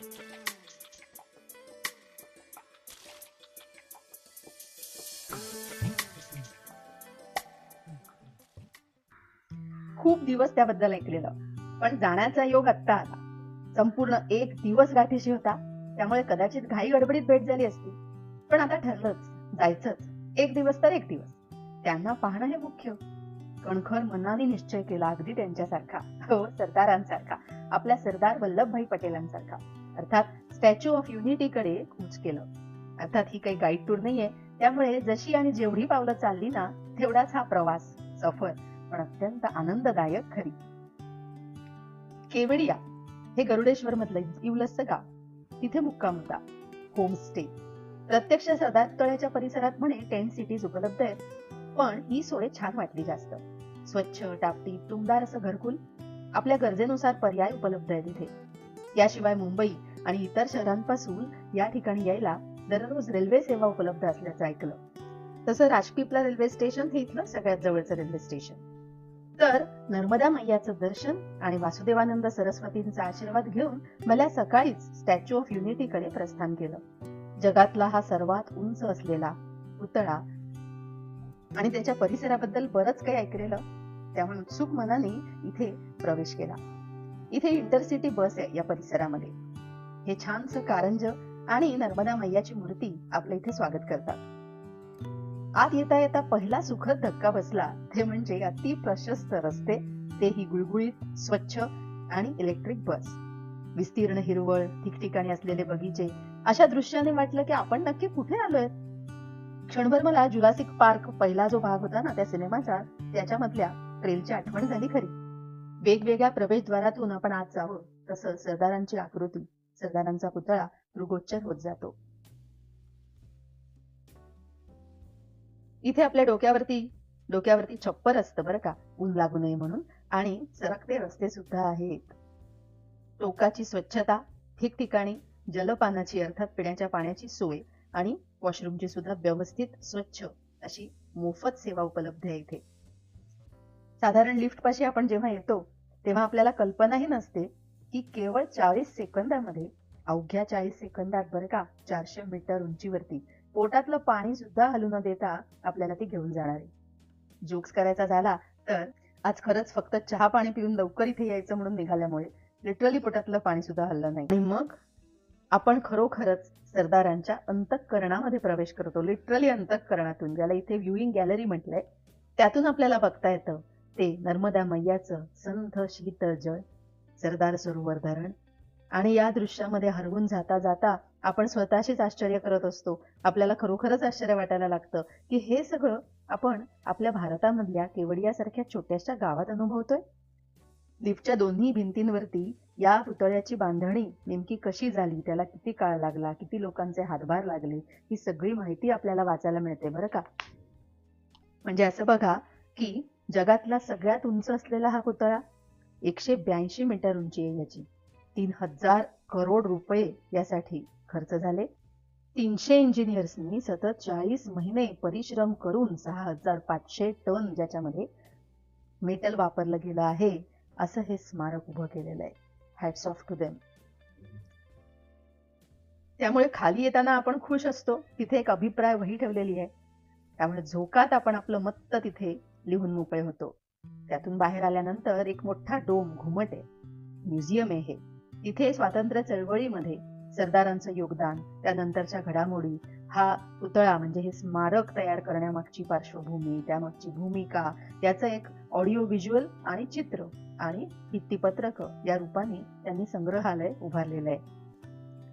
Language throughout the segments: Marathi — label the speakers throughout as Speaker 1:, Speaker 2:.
Speaker 1: खूप दिवस त्याबद्दल ऐकलेलं. पण जाण्याचा योग आत्ता आला. संपूर्ण एक दिवस गाठीशी होता. त्यामुळे कदाचित घाई गडबडीत भेट झाली असती. पण आता ठरलंच. जायचंच. एक दिवस तर एक दिवस. त्यांना पाहणं हे मुख्य. कणखर मनाने निश्चय केला अगदी त्यांच्यासारखा. हो सरदारांसारखा. आपल्या सरदार वल्लभभाई पटेलांसारखा. अर्थात स्टॅच्यू ऑफ युनिटीकडे कूच केलं. अर्थात ही काही गाईड टूर नाहीये. त्यामुळे जशी आणि जेवढी पावलं चालली ना तेवढाच हा प्रवास सफर पण अत्यंत आनंददायक खरी केवडिया हे गरुडेश्वर मधलं इवलसचं गाव. तिथे मुक्काम होता. होमस्टे प्रत्यक्ष सरदार तळ्याच्या परिसरात म्हणे टेंट सिटीज उपलब्ध आहेत. पण ही सोय छान वाटली जास्त. स्वच्छ टापटीप टुमदार असं घरकुल. आपल्या गरजेनुसार पर्याय उपलब्ध आहे तिथे याशिवाय मुंबई आणि इतर शहरांपासून या ठिकाणी यायला दररोज रेल्वे सेवा उपलब्ध असल्याचं ऐकलं. तसं राजपीपला रेल्वे स्टेशन हे इथलं सगळ्यात जवळचं रेल्वे स्टेशन. तर नर्मदा मैयाचं दर्शन आणि वासुदेवानंद सरस्वतींचा आशीर्वाद घेऊन मला सकाळीच स्टॅच्यू ऑफ युनिटी कडे प्रस्थान केलं. जगातला हा सर्वात उंच असलेला पुतळा आणि त्याच्या परिसराबद्दल बरंच काही ऐकलेलं त्यामुळे उत्सुक मनाने इथे प्रवेश केला. इथे इंटरसिटी बस आहे या परिसरामध्ये. हे छानस कारंज आणि नर्मदा मैयाची मूर्ती आपल्या इथे स्वागत करतात. आत येता येता पहिला सुखद धक्का बसला ते म्हणजे अति प्रशस्त रस्ते तेही गुळगुळीत स्वच्छ आणि इलेक्ट्रिक बस विस्तीर्ण हिरवळ ठिकठिकाणी असलेले बगीचे अशा दृश्याने वाटलं की आपण नक्की कुठे आलोय? क्षणभर मला जुलासिक पार्क पहिला जो भाग होता ना त्या सिनेमाचा त्याच्यामधल्या ट्रेलची आठवण झाली खरी. वेगवेगळ्या प्रवेशद्वारातून आपण आत जावं. तसं सरदारांची आकृती सरदारांचा पुतळा मृगोच्चर होत जातो. इथे आपल्या डोक्यावरती डोक्यावरती छप्पर असतं बरं का ऊन लागू नये म्हणून. आणि सरकते रस्ते सुद्धा आहेत. टोकाची स्वच्छता ठिकठिकाणी जलपानाची अर्थात पिण्याच्या पाण्याची सोय आणि वॉशरूमची सुद्धा व्यवस्थित स्वच्छ अशी मोफत सेवा उपलब्ध आहे इथे. साधारण लिफ्ट पाशी आपण जेव्हा येतो तेव्हा आपल्याला कल्पनाही नसते की केवळ चाळीस सेकंदामध्ये अवघ्या चाळीस सेकंदात बरं का चारशे मीटर उंचीवरती पोटातलं पाणी सुद्धा हलू न देता आपल्याला ती घेऊन जाणार आहे. जोक्स करायचा झाला तर आज खरंच फक्त चहा पाणी पिऊन लवकर इथे यायचं म्हणून निघाल्यामुळे लिटरली पोटातलं पाणी सुद्धा हल्लं नाही. आणि मग आपण खरोखरच सरदारांच्या अंतःकरणामध्ये प्रवेश करतो लिटरली अंतःकरणातून ज्याला इथे व्ह्युईंग गॅलरी म्हटलंय त्यातून आपल्याला बघता येतं ते नर्मदा मैयाचं संथ शीतळ जळ सरदार सरोवर धरण आणि या दृश्यामध्ये हरवून जाता जाता आपण स्वतःशीच आश्चर्य करत असतो. आपल्याला खरोखरच आश्चर्य वाटायला लागतं की हे सगळं आपण आपल्या भारतामधल्या केवडियासारख्या छोट्याशा गावात अनुभवतोय? लिफ्टच्या दोन्ही भिंतींवरती या पुतळ्याची बांधणी नेमकी कशी झाली? त्याला किती काळ लागला? किती लोकांचे हातभार लागले? ही सगळी माहिती आपल्याला वाचायला मिळते बरं का? म्हणजे असं बघा की जगातला सगळ्यात उंच असलेला हा पुतळा एकशे ब्याऐंशी मीटर उंची आहे याची. तीन हजार करोड रुपये यासाठी खर्च झाले. तीनशे इंजिनियर्सनी सतत चाळीस महिने परिश्रम करून सहा हजार पाचशे टन ज्याच्यामध्ये मेटल वापरलं गेलं आहे असं हे स्मारक उभं केलेलं आहे. हॅट्स ऑफ टू देम त्यामुळे खाली येताना आपण खुश असतो. तिथे एक अभिप्राय वही ठेवलेली आहे. त्यामुळे झोकात आपण आपलं मत्त तिथे लिहून मोकळे होतो. त्यातून बाहेर आल्यानंतर एक मोठा डोम घुमट. आहे म्युझियम आहे हे. तिथे स्वातंत्र्य चळवळीमध्ये सरदारांचं योगदान त्यानंतरच्या घडामोडी हा पुतळा म्हणजे हे स्मारक तयार करण्यामागची पार्श्वभूमी त्यामागची भूमिका याचं एक ऑडिओ व्हिज्युअल आणि चित्र आणि भित्तीपत्रक या रूपाने त्यांनी संग्रहालय उभारलेलं आहे.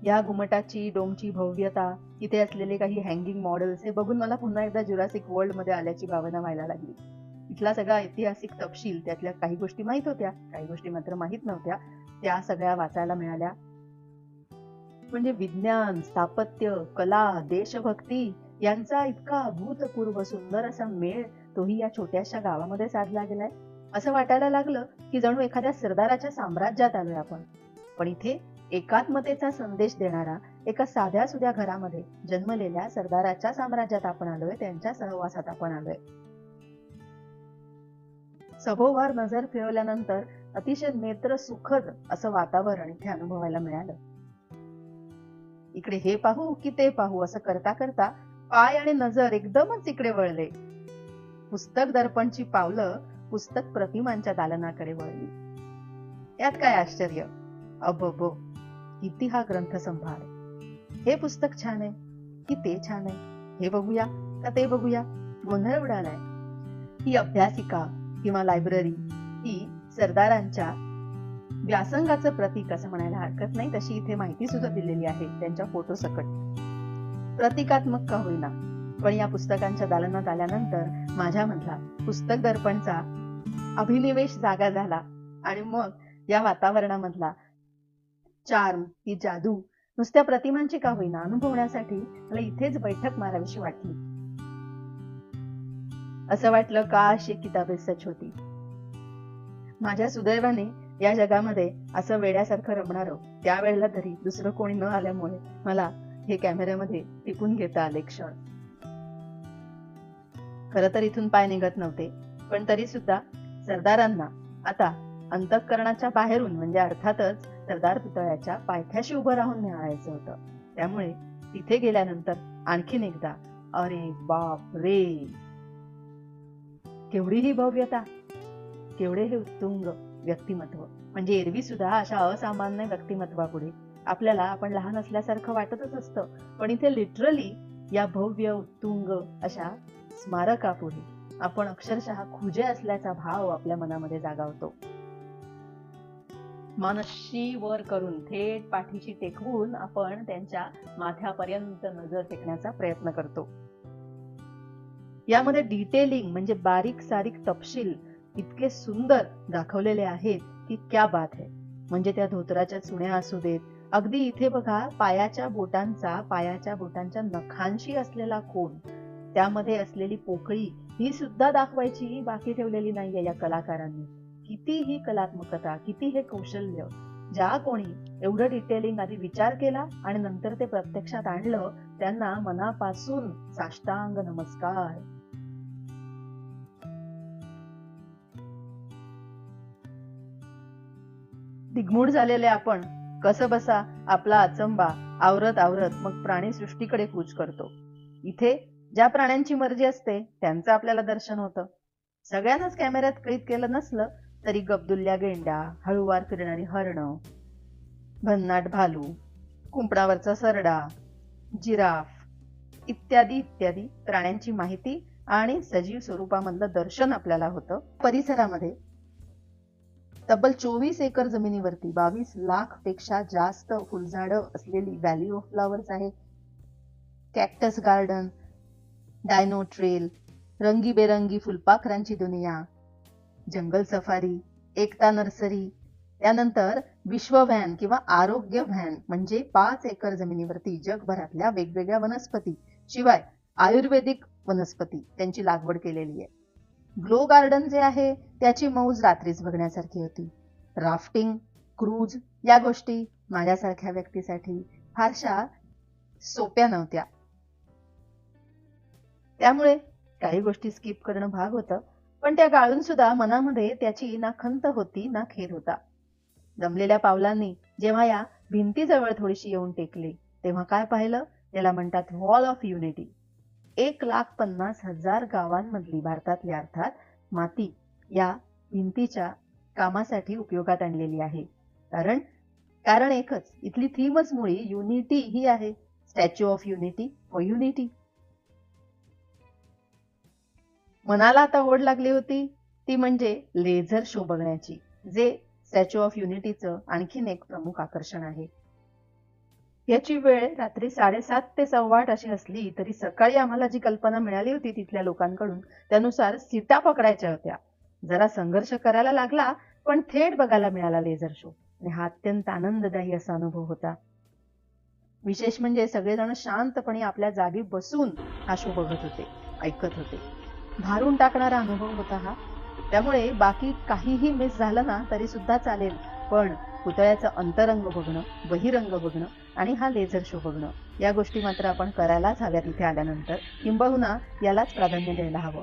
Speaker 1: या घुमटाची डोमची भव्यता तिथे असलेले काही हँगिंग मॉडेल्स हे बघून मला पुन्हा एकदा जुरासिक वर्ल्डमध्ये आल्याची भावना व्हायला लागली. इथला सगळा ऐतिहासिक तपशील त्यातल्या काही गोष्टी माहीत होत्या काही गोष्टी मात्र माहीत नव्हत्या. त्या सगळ्या वाचायला मिळाल्या. म्हणजे विज्ञान स्थापत्य कला देशभक्ती यांचा इतका अभूतपूर्व सुंदर असा मेळ तोही या छोट्याशा गावामध्ये साधला गेलाय. असं वाटायला लागलं की जणू एखाद्या सरदाराच्या साम्राज्यात आलोय आपण. पण इथे एकात्मतेचा संदेश देणारा एका साध्या सुध्या घरामध्ये जन्मलेल्या सरदाराच्या साम्राज्यात आपण आलोय त्यांच्या सहवासात आपण आलोय. सभोवार नजर फिरवल्यानंतर अतिशय नेत्र सुखद असं वातावरण इथे अनुभवायला मिळालं. इकडे हे पाहू की ते पाहू असं करता करता पाय आणि नजर एकदमच इकडे वळले. पुस्तक दर्पणची पावलं पुस्तक प्रतिमांच्या दालनाकडे वळली. यात काय आश्चर्य? अबो किती हा ग्रंथ संभार हे पुस्तक छान आहे की ते छान आहे? हे बघूया का ते बघूया? गोंधळ उडालाय. ही अभ्यासिका किंवा लायब्ररी ही सरदारांच्या व्यासंगाचं प्रतीक असं म्हणायला हरकत नाही. तशी इथे माहिती सुद्धा दिलेली आहे त्यांच्या फोटो सकट. प्रतिकात्मक का होईना? पण या पुस्तकांच्या दालनात आल्यानंतर माझ्या मधला पुस्तक दर्पणचा अभिनिवेश जागा झाला आणि मग या वातावरणामधला चार्म ही जादू नुसत्या प्रतिमांची का होईना अनुभवण्यासाठी मला इथेच बैठक मारावीशी वाटली. असं वाटलं का अशी किताबे सच होती. माझ्या सुदैवाने या जगामध्ये असं वेड्यासारखं रमणार त्यावेळेला तरी दुसरं कोणी न आल्यामुळे मला हे कॅमेऱ्यामध्ये टिपून घेता आले क्षण. खर तर इथून पाय निघत नव्हते पण तरी सुद्धा सरदारांना आता अंतःकरणाच्या बाहेरून म्हणजे अर्थातच सरदार पुतळ्याच्या पायथ्याशी उभं राहून मिळायचं होतं. त्यामुळे तिथे गेल्यानंतर आणखीन एकदा अरे बाप रे केवढी ही भव्यता. केवढे हे उत्तुंग व्यक्तिमत्व. म्हणजे एरवी सुद्धा अशा असामान्य व्यक्तिमत्वापुढे आपल्याला आपण लहान असल्यासारखं वाटतच असतं. पण इथे लिटरली या भव्य उत्तुंग अशा स्मारकापुढे आपण अक्षरशः खुजे असल्याचा भाव आपल्या मनामध्ये जागावतो. मनशी वर करून थेट पाठीशी टेकवून आपण त्यांच्या माथ्यापर्यंत नजर टेकण्याचा प्रयत्न करतो. यामध्ये डिटेलिंग म्हणजे बारीक सारीक तपशील इतके सुंदर दाखवलेले आहेत की क्या बात आहे म्हणजे त्या धोतराच्या चुण्या असू देत अगदी इथे बघा पायाच्या बोटांचा पायाच्या बोटांच्या नखांशी असलेला कोण त्यामध्ये असलेली पोकळी ही सुद्धा दाखवायची बाकी ठेवलेली नाहीये या कलाकारांनी. किती ही कलात्मकता किती हे कौशल्य ज्या कोणी एवढं डिटेलिंग आधी विचार केला आणि नंतर ते प्रत्यक्षात आणलं त्यांना मनापासून साष्टांग नमस्कार. दिग्मूढ झालेले आपण कसं बसा आपला अचंबा आवरत आवरत मग प्राणी सृष्टीकडे कूच करतो. इथे ज्या प्राण्यांची मर्जी असते त्यांचं आपल्याला दर्शन होतं. सगळ्यांनाच कॅमेऱ्यात कैद केलं नसलं तरी गबदुल्ल्या गेंड्या हळूवार फिरणारी हरण भन्नाट भालू कुंपणावरचा सरडा जिराफ इत्यादी इत्यादी प्राण्यांची माहिती आणि सजीव स्वरूपामधलं दर्शन आपल्याला होतं. परिसरामध्ये तब्बल चोवीस एकर जमिनीवरती बावीस लाखपेक्षा जास्त फुलझाडं असलेली व्हॅली ऑफ फ्लॉवर्स आहे. कॅक्टस गार्डन डायनो ट्रेल रंगीबेरंगी फुलपाखरांची दुनिया जंगल सफारी एकता नर्सरी त्यानंतर विश्व व्हॅन किंवा आरोग्य व्हॅन म्हणजे पाच एकर जमिनीवरती जगभरातल्या वेगवेगळ्या वनस्पती शिवाय आयुर्वेदिक वनस्पती त्यांची लागवड केलेली आहे. ग्लो गार्डन जे आहे त्याची मौज रात्रीच बघण्यासारखी होती. राफ्टिंग क्रूज या गोष्टी माझ्यासारख्या व्यक्तीसाठी फारशा सोप्या नव्हत्या. त्यामुळे काही गोष्टी स्किप करणं भाग होतं पण त्या गाळून सुद्धा मनामध्ये त्याची ना खंत होती ना खेद होता. जमलेल्या पावलांनी जेव्हा या भिंतीजवळ थोडीशी येऊन टेकली तेव्हा काय पाहिलं? याला म्हणतात वॉल ऑफ युनिटी एक लाख पन्नास हजार गावांमधली भारतातली अर्थात माती या भिंतीच्या कामासाठी उपयोगात आणलेली आहे. कारण कारण एकच इथली थीमच मुळी युनिटी ही आहे. स्टॅच्यू ऑफ युनिटी व युनिटी मनाला आता ओढ लागली होती ती म्हणजे लेझर शो बघण्याची जे स्टॅच्यू ऑफ युनिटीचं आणखीन एक प्रमुख आकर्षण आहे. याची वेळ रात्री साडेसात ते सव्वा आठ अशी असली तरी सकाळी आम्हाला जी कल्पना मिळाली होती तिथल्या लोकांकडून त्यानुसार सीटा पकडायच्या होत्या. जरा संघर्ष करायला लागला पण थेट बघायला मिळाला लेझर शो आणि हा अत्यंत आनंददायी असा अनुभव होता. विशेष म्हणजे सगळेजण शांतपणे आपल्या जागी बसून हा शो बघत होते ऐकत होते. भारून टाकणारा अनुभव होता हा. त्यामुळे बाकी काहीही मिस झालं ना तरी सुद्धा चालेल. पण पुतळ्याचं अंतरंग बघणं बहिरंग बघणं आणि हा लेझर बघणं. या गोष्टी मात्र आपण करायलाच हव्या तिथे आल्यानंतर. किंबहुना यालाच प्राधान्य द्यायला हवं.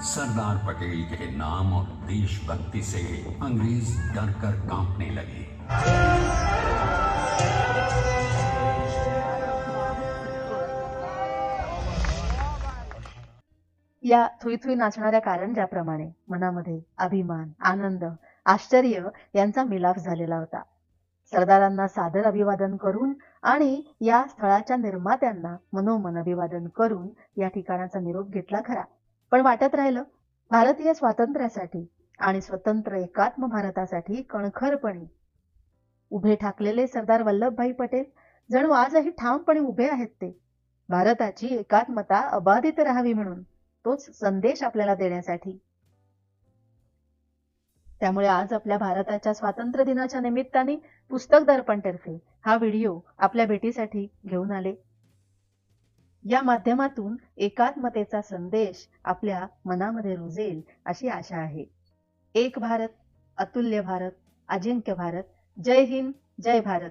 Speaker 2: सरदार पटेल के नाम और देशभक्ति से अंग्रेज डर कर कांपने लगे।
Speaker 1: या थुई थुई नाचणाऱ्या कारंजाप्रमाणे मनामध्ये अभिमान आनंद आश्चर्य यांचा मिलाफ झालेला होता. सरदारांना सादर अभिवादन करून आणि या स्थळाच्या निर्मात्यांना मनोमन अभिवादन करून या ठिकाणाचा निरोप घेतला खरा. पण वाटत राहिलं भारतीय स्वातंत्र्यासाठी आणि स्वतंत्र एकात्म भारतासाठी कणखरपणे उभे ठाकलेले सरदार वल्लभभाई पटेल जणू आजही ठामपणे उभे आहेत ते. भारताची एकात्मता अबाधित राहावी म्हणून तोच संदेश आपल्याला देण्यासाठी. त्यामुळे आज आपल्या भारताच्या स्वातंत्र्य दिनाच्या निमित्ताने पुस्तक दर्पणतर्फे हा व्हिडिओ आपल्या भेटीसाठी घेऊन आले. या माध्यमातून एकात्मतेचा संदेश आपल्या मनामध्ये रुजेल अशी आशा आहे. एक भारत अतुल्य भारत अजिंक्य भारत. जय हिंद जय भारत.